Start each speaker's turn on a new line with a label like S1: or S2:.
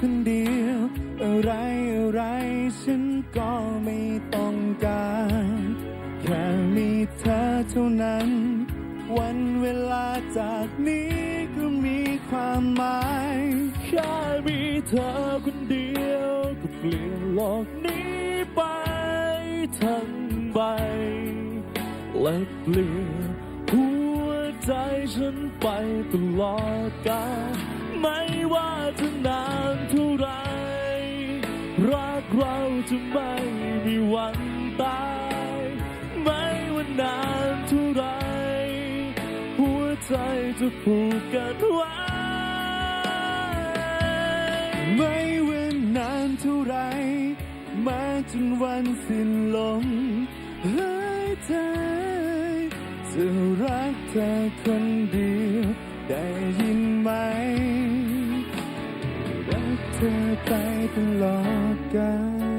S1: คนเดียว อะไรอะไรฉันก็ไม่ต้องการ แค่มีเธอเท่านั้น วันเวลาจากนี้ก็มีความหมาย
S2: แค่มีเธอคนเดียวก็เปลี่ยนโลกนี้ไปทั้งใบและเปลี่ยนหัวใจฉันไปตลอดกาลไม่ว่าจะนาน รักเราจะไม่มีวันตาย ไม่ว่านานเท่าไร หัวใจจะผูกกันไว้
S1: ไม่เว้นนานเท่าไร มาจนวันสิ้นลมหายใจจะรักเธอคนเดียว เธอไปตลอดกาล